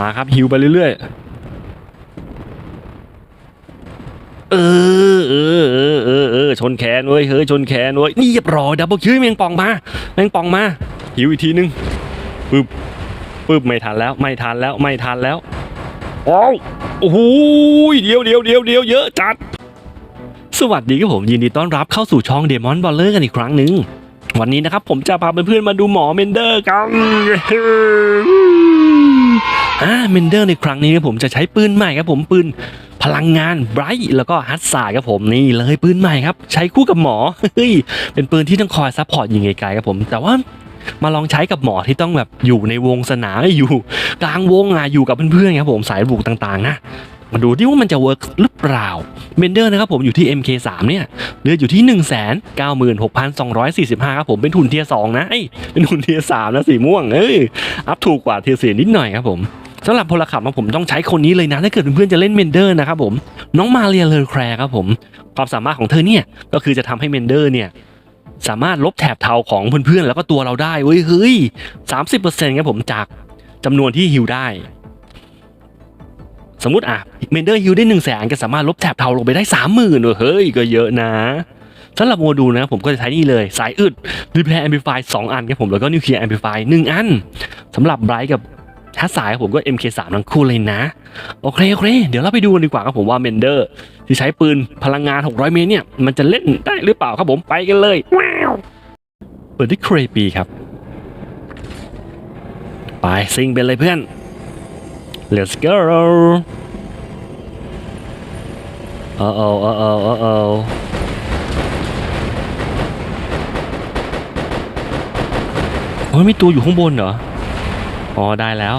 มาครับฮิวไปเรื่อยๆ เออเออเออเออเออชนแขนเว้ยเฮ้ยชนแขนเว้ยนี่เรียบร้อยดับเบิลคิวแมงป่องมาแมงป่องมาหิวอีกทีนึงปึ๊บปึ๊บไม่ทันแล้วไม่ทันแล้วไม่ทันแล้วโอ้วโอ้โหเดียวเดียวเดียวเดียวเยอะจัด สวัสดีครับผมยินดีต้อนรับเข้าสู่ช่องเดมอนบอลเลอร์กันอีกครั้งหนึ่งวันนี้นะครับผมจะพาเพื่อนๆมาดูหมอเมนเดอร์กัน อ่าเมนเดอร์ในครั้งนี้ครับผมจะใช้ปืนใหม่ครับผมปืนพลังงานไบรท์แล้วก็ฮัตสายครับผมนี่เลยปืนใหม่ครับ ใช้คู่กับหมอเฮ้ยเป็นปืนที่ต้องคอยซัพพอร์ตยิงไกลๆครับผม แต่ว่ามาลองใช้กับหมอที่ต้องแบบอยู่ในวงสนามอยู่ กลางวงอะอยู่กับเพื่อนๆครับผมสายบุกต่างๆ นะ มาดูดิว่ามันจะเวิร์กหรือเปล่าเมนเดอร์นะครับผมอยู่ที่ MK3 เนี่ยเหลืออยู่ที่ 1 9 6 2 4 5ครับผมเป็นทุนเทียร์2นะเอ้ยเป็นทุนเทียร์3นะสีม่วงเอ้ยอัพถูกกว่าเทียร์สี่นิดหน่อยครับผมสำหรับพลขับของผมต้องใช้คนนี้เลยนะถ้าเกิดเพื่อนๆจะเล่นเมนเดอร์นะครับผมน้องมาเรียเลอแคร์ครับผมความสามารถของเธอเนี่ยก็คือจะทำให้เมนเดอร์เนี่ยสามารถลบแถบเทาของเพื่อนๆแล้วก็ตัวเราได้เว้ยเฮ้ยสามสิบเปอร์เซ็นต์ครับผมจากจำนวนที่ฮิวได้ สมมติอะเมนเดอร์ฮิวได้หนึ่งแสนก็สามารถลบแถบเทาลงไปได้สามหมื่นเฮ้ยก็เยอะนะสำหรับโมดูลนะผมก็จะใช้นี่เลย สายอึดรีเพลย์แอมพลิฟายสองอันครับผมแล้วก็นิวเคลียร์แอมพลิฟายหนึ่งอันสำหรับไบรท์กับถ้าสายผมก็ MK3 ทั้งคู่เลยนะ โอเคโอเค เดี๋ยวเราไปดูกันดีกว่าครับผมว่าเมนเดอร์ที่ใช้ปืนพลังงาน 600 เมตรเนี่ย มันจะเล่นได้หรือเปล่าครับผมไปกันเลยเปิดที่เครปีครับ ไปซิงเป็นเลยเพื่อน let's go เออเออเออเออเออเออโอ้ยมีตัวอยู่ข้างบนเหรอ อ๋อ ได้แล้ว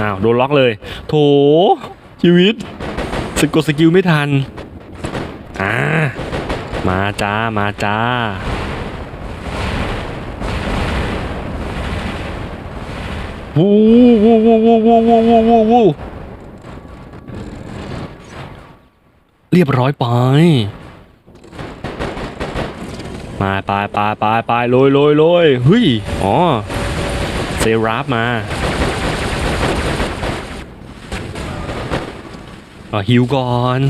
อ้าว โดนล็อกเลย โถ ชีวิต สกดสกิลไม่ทัน อ่า มาจ้า มาจ้า วูวูวูวูวูวูวูวูวูเรียบร้อยไป มาไปไปไปไปโรยโรยโรยเฮ้ย อ๋อ เซราฟมาอะฮิวก่อน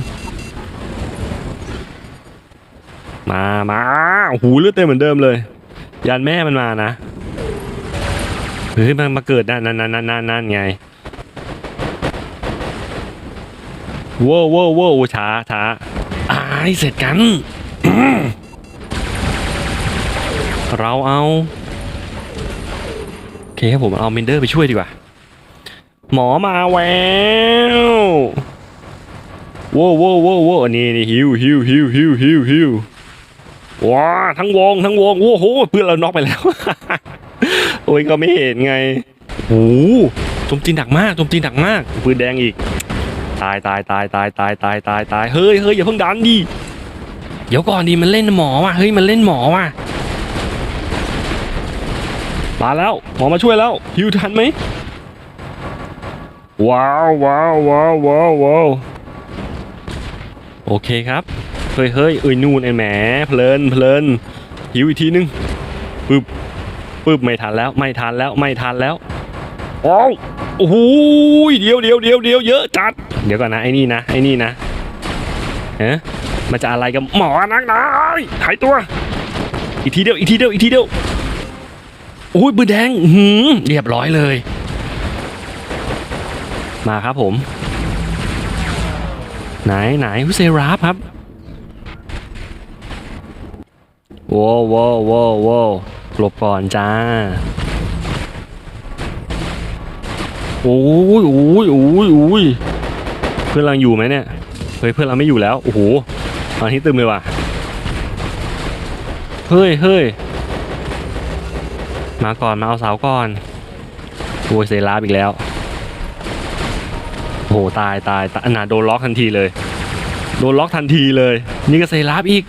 มา มาโอ้โหเลือดเต็มเหมือนเดิมเลย ยันแม่มันมานะ เฮ้ยมันมาเกิดนั่นนั่นนั่นนั่นนั่นไงโว้วโว้วโว้วช้าช้าอายเสร็จกัน เราเอาโอเคครับผมเอาเมนเดอร์ไปช่วยดีกว่า หมอมาแววว้วโว้วโว้วโว้วนี่นี่ฮิวฮิวฮิวฮิวฮิวฮิวว้าทั้งวงทั้งวงโอ้โหเพื่อนเราน็อกไปแล้ว อ้ยก็ไม่เห็นไงโอ้โหโจมตีหนักมากโจมตีหนักมากปืนแดงอีก ตายตายตายตายตายตายตายตายเฮ้ยเฮ้ยอย่าเพิ่งดันดิเดี๋ยวก่อนดิมันเล่นหมอว่ะเฮ้ยมันเล่นหมอว่ะมาแล้วหมอมาช่วยแล้วฮิวทันไหมว้าวว้าวว้าวว้าวว้าวโอเคครับเฮ้ยเฮ้ยเอ้ยนู่นไอ้แหมเพลินเพลินฮิวอีกทีนึงปึ๊บ ปึ๊บไม่ทันแล้วไม่ทันแล้วไม่ทันแล้วโอ้วโอ้โหเดียวเดียวเดียวเดียวเยอะจัด เดี๋ยวก่อนนะไอ้นี่นะไอ้นี่นะเอ๊ะมันจะอะไรกับหมอนักหนาหายตัว อีกทีเดียวอีกทีเดียวอีกทีเดียวโอ้ยปืนแดงอื้อหืมเรียบร้อยเลย มาครับผม ไหนไหนฮุเซราฟครับว้าวว้าวว้าวว้าว หลบก่อนจ้าโอ้ยโอ้ยโอ้ยโอ้ยเพื่อนเราอยู่ไหมเนี่ยเฮ้ยเพื่อนเราไม่อยู่แล้วโอ้โหตอนนี้ตึมเลยว่ะเฮ้ยเฮ้ยมาก่อนมาเอาเสาก่อนโอ้ยเซราฟอีกแล้วโอ้โหตายตายตายนาโดนล็อกทันทีเลย โดนล็อกทันทีเลย นี่ก็เซราฟอีก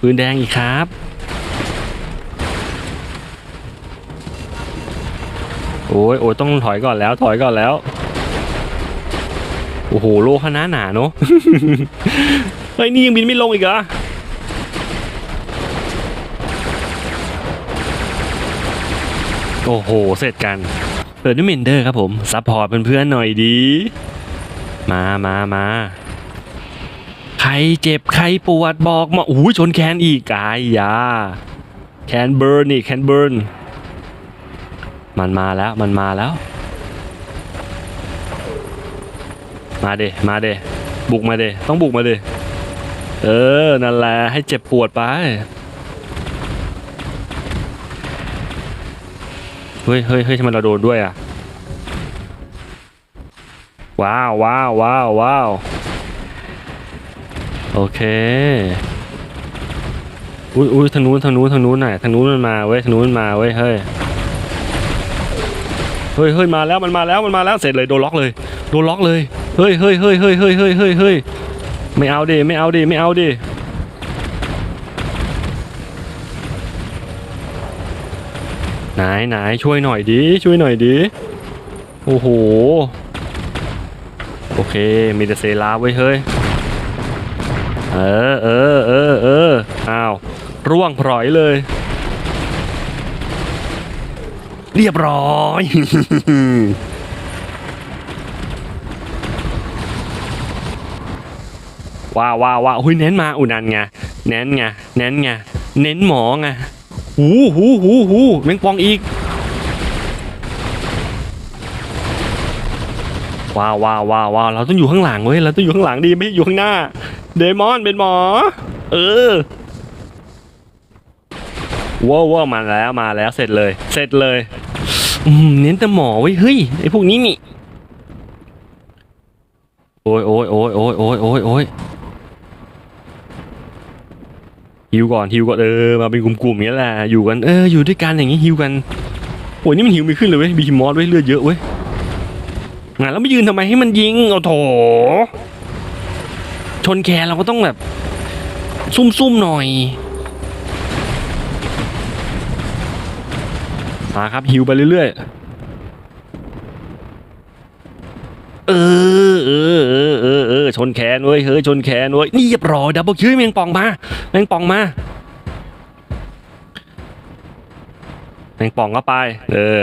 ปืนแดงอีกครับ โอ้ยโอ้ยต้องถอยก่อนแล้ว ถอยก่อนแล้ว โอ้โห โลคณะหนาเนอะเฮ้ย นี่ยังบินไม่ลงอีกเหรอโอ้โห เสร็จกัน เปิดด้วยเมนเดอร์ครับผม ซัพพอร์ตเพื่อนๆหน่อยดี มามามา รเจ็บใครปวดบอกมาโอ้ยชนแคนอีกอายยาแคนเบิร์นนี่แคนเบิร์นมันมาแล้วมันมาแล้ว มาเดมาเดบุกมาเดต้องบุกมาเดเออ นั่นแหละให้เจ็บปวดไป เฮ้ยเฮ้ยเฮ้ยทำไมเราโดนด้วยอะ ว้าวว้าวว้าวว้าว โอเคอุ้ยอุ้ยทางนู้นทางนู้นทางนู้นหน่อยทางนู้นมันมาเว้ยทางนู้นมันมาเว้ยเฮ้ยเฮ้ยเฮ้ยมาแล้วมันมาแล้วมันมาแล้วเสร็จเลยโดนล็อกเลยโดนล็อกเลยเฮ้ยเฮ้ยเฮ้ยเฮ้ยเฮ้ยเฮ้ยเฮ้ยเฮ้ยไม่เอาดิไม่เอาดิไม่เอาดิไหนไหนช่วยหน่อยดิช่วยหน่อยดิโอ้โหโอเคมีแต่เซลาไว้ยเฮ้ย เออเออเออเอออ้าวร่วงพลอยเลย เรียบร้อยว้าวว้าวว้าวหุ้ยเน้นมาอุนันไงเน้นไงเน้นไงเน้นหมอไงหูหูหูหูแมงปองอีกว้าวว้าวว้าวเราต้องอยู่ข้างหลังเว้ยเราต้องอยู่ข้างหลังดีไม่อยู่ข้างหน้า เดมอนเป็นหมอ เออว้าวว้าวมาแล้วมาแล้วเสร็จเลย เสร็จเลยอืมเน้นแต่หมอเว้เฮ้ยไอพวกนี้นี่โอ้ยโอ้ยโอ้ยโอ้ยโอ้ยโอ้ยโอ้ยฮิวก่อนฮิวก่อนเออมาเป็นกลุ่มๆอย่างนี้แหละอยู่กันเอออยู่ด้วยกันอย่างนี้ฮิวกันโอ้ยนี่มันฮิวไม่ขึ้นเลยเว้ยบีมอสเว้ยเลือดเยอะเว้ยงานแล้วไม่ยืนทำไมให้มันยิงเอาโถ ชนแคร์เราก็ต้องแบบ ซุ่มๆหน่อยมาครับฮิวไปเรื่อยๆ เออเออเออเออเออชนแขนเว้ยเฮ้ยชนแขนเว้ยนี่เรียบร้อยดับเบิลคิวแมงปองมาแมงปองมาแมงปองก็ไป เออ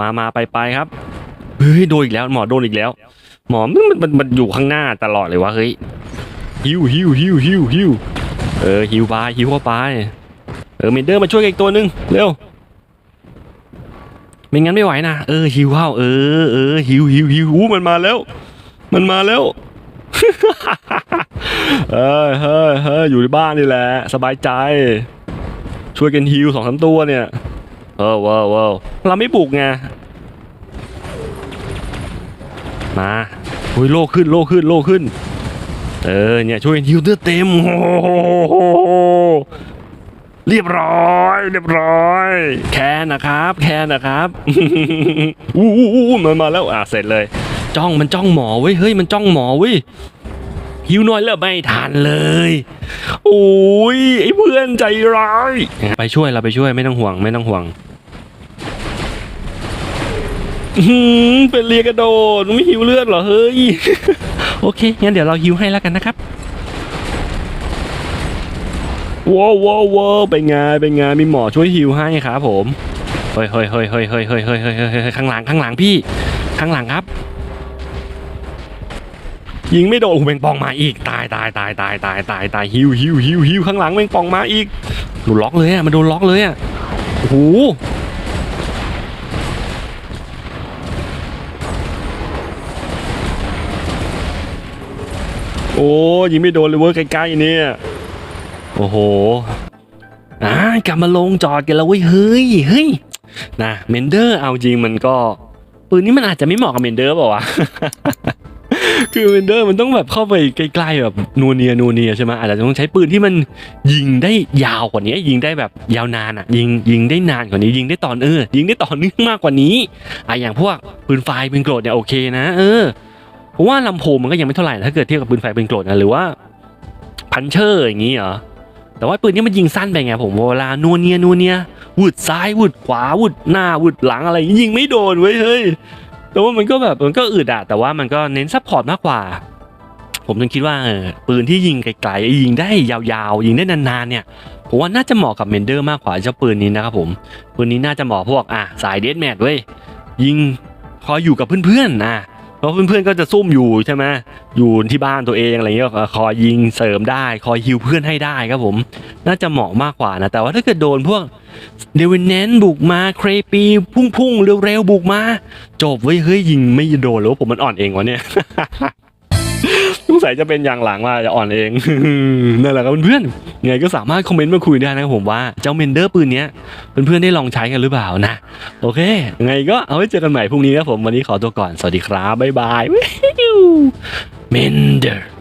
มามาไปไปครับ เฮ้ย โดนอีกแล้ว หมอโดนอีกแล้ว หมอมันมันมันอยู่ข้างหน้าตลอดเลยวะเฮ้ย ฮิวฮิวฮิวฮิวฮิวเออฮิวไปฮิวเข้าไปเออเมนเดอร์มาช่วยกันอีกตัวหนึงเร็วไม่งั้นไม่ไหวนะเออหิวเข้าเออเออหิวหิวหิวมันมาแล้ว มันมาแล้วเฮ้ยเฮ้ยเฮ้ยอยู่ในบ้านนี่แหละ สบายใจ ช่วยกันฮิวสองสามตัวเนี่ยเออว้าวว้าวเราไม่บุกไงมาอุ้ยโลขึ้นโลขึ้นโลขึ้น เออเนี่ยช่วยฮิวเลือดเต็มโอ้โหเรียบร้อย เรียบร้อย แคนนะครับ แคนนะครับอู้อู้มันมาแล้วอะเสร็จเลย จ้องมันจ้องหมอเว้ยเฮ้ยมันจ้องหมอเว้ยหิวน้อยแล้วไม่ทันเลย โอ้ยไอ้เพื่อนใจร้ายไปช่วยเราไปช่วยไม่ต้องห่วงไม่ต้องห่วงเป็นเรียกระโดดไม่หิวเลือดเหรอเฮ้ย โอเค งั้นเดี๋ยวเราหิวให้แล้วกันนะครับว้าวว้าวว้าวเป็นไงเป็นมีหมอช่วยฮิวให้ครับผมเฮ้ยเฮ้ยเฮ้ยเฮ้ยเฮ้ยเฮ้ยเฮ้ยเฮ้ยเฮ้ยเฮ้ยข้างหลังข้างหลังพี่ ข้างหลังครับ ยิงไม่โดนแมงปองมาอีก ตายตายตายตายตายตายตายฮิวฮิวฮิวฮิวข้างหลังแมงปองมาอีกโดนล็อกเลยอะมันโดนล็อกเลยอะโอ้โห โอ้ยิงไม่โดนเลยเว้ยใกล้ๆเนี่ยโอ้โหอ่ากลับมาลงจอดกันแล้วเว้ยเฮ้ยเฮ้ยนะเมนเดอร์เอาจริงมันก็ปืนนี้มันอาจจะไม่เหมาะกับเมนเดอร์เปล่าวะคือเมนเดอร์มันต้องแบบเข้าไปใกล้ๆแบบนัวเนียนัวเนียใช่ไหมอาจจะต้องใช้ปืนที่มันยิงได้ยาวกว่านี้ ยิงได้แบบยาวนานอะ ยิงยิงได้นานกว่านี้ ยิงได้ต่อเออยิงได้ต่อเนื่องมากกว่านี้อะอย่างพวกปืนไฟปืนโกรธเนี่ยโอเคนะ เออ เพราะว่าลำโพงมันก็ยังไม่เท่าไหร่ถ้าเกิดเทียบกับปืนไฟปืนโกรธนะหรือว่าพันเชอร์อย่างนี้เหรอแต่ว่าปืนนี้มันยิงสั้นไปไงผมเวลานัวเนียนัวเนียวืดซ้ายวืดขวาวืดหน้าวืดหลังอะไรยิงไม่โดนเว้ยเฮ้ยแต่ว่ามันก็แบบมันก็อึดอะแต่ว่ามันก็เน้นซัพพอร์ตมากกว่า ผมถึงคิดว่าเออปืนที่ยิงไกลๆยิงได้ยาวๆ ยิงได้นานๆเนี่ยผมว่าน่าจะเหมาะกับเมนเดอร์มากกว่าเจ้าปืนนี้นะครับผมปืนนี้น่าจะเหมาะพวกอะสายเดสแมทเว้ยยิงคอยอยู่กับเพื่อนๆนะ เพราะเพื่อนๆก็จะซุ่มอยู่ใช่ไหมอยู่ที่บ้านตัวเองอะไรเงี้ยคอยยิงเสริมได้ คอยฮิวเพื่อนให้ได้ครับผม น่าจะเหมาะมากกว่านะ แต่ว่าถ้าเกิดโดนพวกเดวินแนนบุกมาเครปีพุ่งๆเร็วๆบุกมา จบเว้ยเฮ้ยยิงไม่โดนหรือว่าผมมันอ่อนเองวะเนี่ยสงสัยจะเป็นอย่างหลังว่าจะอ่อนเองนั่นแหละครับเพื่อนๆ ไงก็สามารถคอมเมนต์มาคุยได้นะครับผมว่าเจ้าเมนเดอร์ปืนนี้เพื่อนๆได้ลองใช้กันหรือเปล่านะ โอเคยังไงก็เอาไว้เจอกันใหม่พรุ่งนี้นะผมวันนี้ขอตัวก่อนสวัสดีครับบ๊ายบายเมนเดอร์